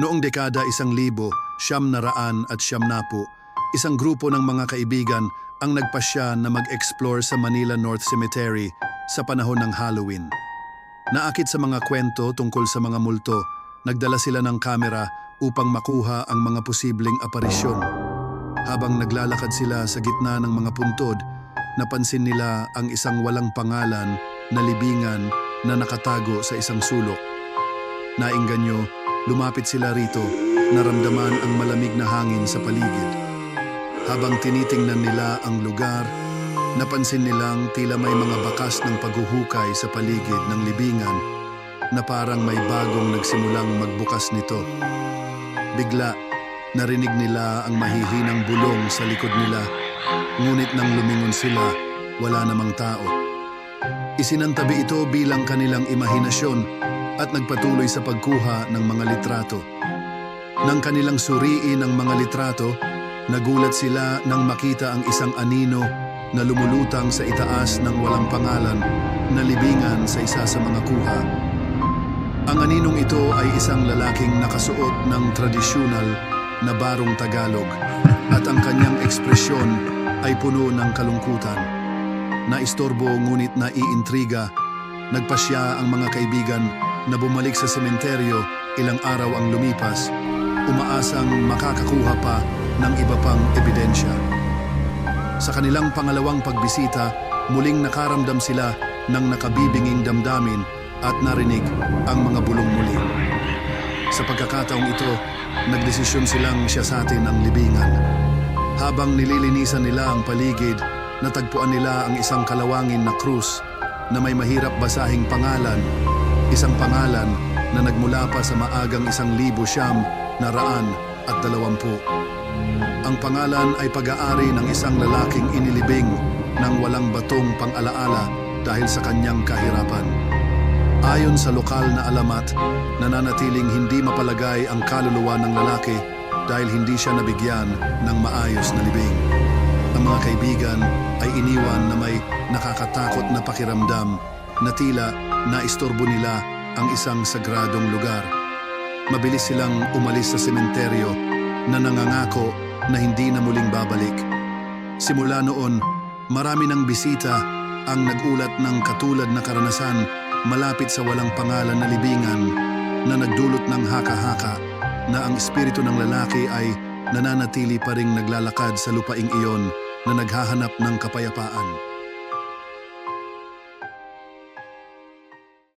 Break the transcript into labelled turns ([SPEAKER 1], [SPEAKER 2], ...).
[SPEAKER 1] Noong dekada isang libo, siyam na raan at siyam napu, isang grupo ng mga kaibigan ang nagpasya na mag-explore sa Manila North Cemetery sa panahon ng Halloween. Naakit sa mga kwento tungkol sa mga multo, nagdala sila ng kamera upang makuha ang mga posibleng aparisyon. Habang naglalakad sila sa gitna ng mga puntod, napansin nila ang isang walang pangalan na libingan na nakatago sa isang sulok. Nainganyo, lumapit sila rito, naramdaman ang malamig na hangin sa paligid. Habang tinitingnan nila ang lugar, napansin nilang tila may mga bakas ng paghuhukay sa paligid ng libingan na parang may bagong nagsimulang magbukas nito. Bigla, narinig nila ang mahihinang bulong sa likod nila, ngunit nang lumingon sila, wala namang tao. Isinantabi ito bilang kanilang imahinasyon at nagpatuloy sa pagkuha ng mga litrato. Nang kanilang suriin ang mga litrato, nagulat sila nang makita ang isang anino na lumulutang sa itaas ng walang pangalan na libingan sa isa sa mga kuha. Ang aninong ito ay isang lalaking nakasuot ng tradisyonal na barong Tagalog at ang kanyang ekspresyon ay puno ng kalungkutan. Naistorbo ngunit naiintriga, nagpasya ang mga kaibigan na bumalik sa sementeryo ilang araw ang lumipas, umaasang makakakuha pa ng iba pang ebidensya. Sa kanilang pangalawang pagbisita, muling nakaramdam sila ng nakabibinging damdamin at narinig ang mga bulong muli. Sa pagkakataong ito, nagdesisyon silang siyasatin ang libingan. Habang nililinisan nila ang paligid, natagpuan nila ang isang kalawangin na krus na may mahirap basahing pangalan, isang pangalan na nagmula pa sa maagang isang libo siyam na raan at dalawampu. Ang pangalan ay pag-aari ng isang lalaking inilibing ng walang batong pang-alaala dahil sa kanyang kahirapan. Ayon sa lokal na alamat, nananatiling hindi mapalagay ang kaluluwa ng lalaki dahil hindi siya nabigyan ng maayos na libing. Ang mga kaibigan ay iniwan na may nakakatakot na pakiramdam na tila naistorbo nila ang isang sagradong lugar. Mabilis silang umalis sa sementeryo na nangangako na hindi na muling babalik. Simula noon, marami ng bisita ang nagulat ng katulad na karanasan malapit sa walang pangalan na libingan na nagdulot ng haka-haka na ang espiritu ng lalaki ay nananatili pa ring naglalakad sa lupaing iyon na naghahanap ng kapayapaan.